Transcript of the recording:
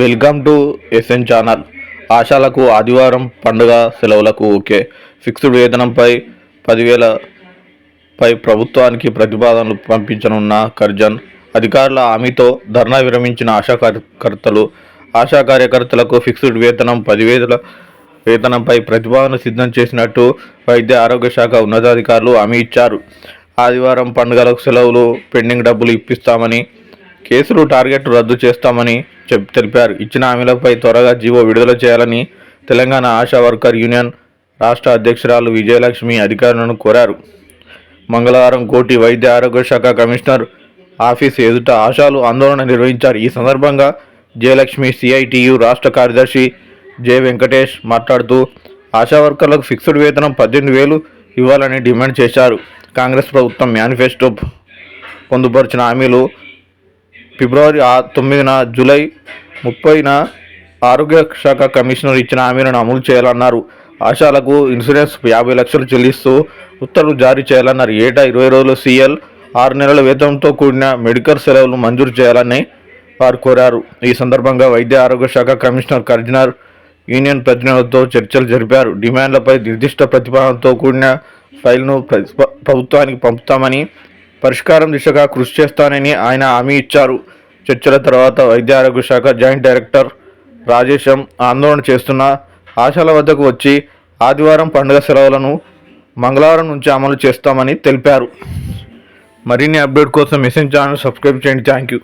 Welcome to S N channel. ఆశాలకు ఆదివారం పండుగ సెలవులకు ఓకే. ఫిక్స్డ్ వేతనంపై పదివేల పై ప్రభుత్వానికి ప్రతిపాదనలు పంపించనున్న కర్జన్ అధికారుల హామీతో ధర్నా విరమించిన ఆశా కార్యకర్తలు. ఆశా కార్యకర్తలకు ఫిక్స్డ్ వేతనం పదివేల వేతనంపై ప్రతిపాదన సిద్ధం చేసినట్టు వైద్య ఆరోగ్య శాఖ ఉన్నతాధికారులు హామీ ఇచ్చారు. ఆదివారం పండుగలకు సెలవులు పెండింగ్ డబ్బులు ఇప్పిస్తామని కేసులు టార్గెట్ రద్దు చేస్తామని చెప్ తెలిపారు. ఇచ్చిన హామీలపై త్వరగా జీవో విడుదల చేయాలని తెలంగాణ ఆశా వర్కర్ యూనియన్ రాష్ట్ర అధ్యక్షురాలు విజయలక్ష్మి అధికారులను కోరారు. మంగళవారం కోటి వైద్య ఆరోగ్య శాఖ కమిషనర్ ఆఫీస్ ఎదుట ఆశాలు ఆందోళన నిర్వహించారు. ఈ సందర్భంగా జయలక్ష్మి సిఐటియు రాష్ట్ర కార్యదర్శి జె వెంకటేష్ మాట్లాడుతూ ఆశా వర్కర్లకు ఫిక్స్డ్ వేతనం పద్దెనిమిది వేలు ఇవ్వాలని డిమాండ్ చేశారు. కాంగ్రెస్ ప్రభుత్వం మేనిఫెస్టో పొందుపరిచిన హామీలు ఫిబ్రవరి తొమ్మిదిన జూలై ముప్పైన ఆరోగ్య శాఖ కమిషనర్ ఇచ్చిన హామీలను అమలు చేయాలన్నారు. ఆశాలకు ఇన్సూరెన్స్ యాభై లక్షలు చెల్లిస్తూ ఉత్తర్వులు జారీ చేయాలన్నారు. ఏటా ఇరవై రోజులు సీఎల్ ఆరు నెలల వేతనంతో కూడిన మెడికల్ సెలవులు మంజూరు చేయాలని వారు కోరారు. ఈ సందర్భంగా వైద్య ఆరోగ్య శాఖ కమిషనర్ కర్జనర్ యూనియన్ ప్రతినిధులతో చర్చలు జరిపారు. డిమాండ్లపై నిర్దిష్ట ప్రతిపాదనతో కూడిన ఫైల్ను ప్రభుత్వానికి పంపుతామని పరిష్కారం దిశగా కృషి చేస్తానని ఆయన హామీ ఇచ్చారు. చర్చల తర్వాత వైద్య ఆరోగ్య శాఖ జాయింట్ డైరెక్టర్ రాజేశం ఆందోళన చేస్తున్న ఆశల వద్దకు వచ్చి ఆదివారం పండుగ సెలవులను మంగళవారం నుంచి అమలు చేస్తామని తెలిపారు. మరిన్ని అప్డేట్ కోసం మెసేజ్ ఛానల్ సబ్స్క్రైబ్ చేయండి. Thank you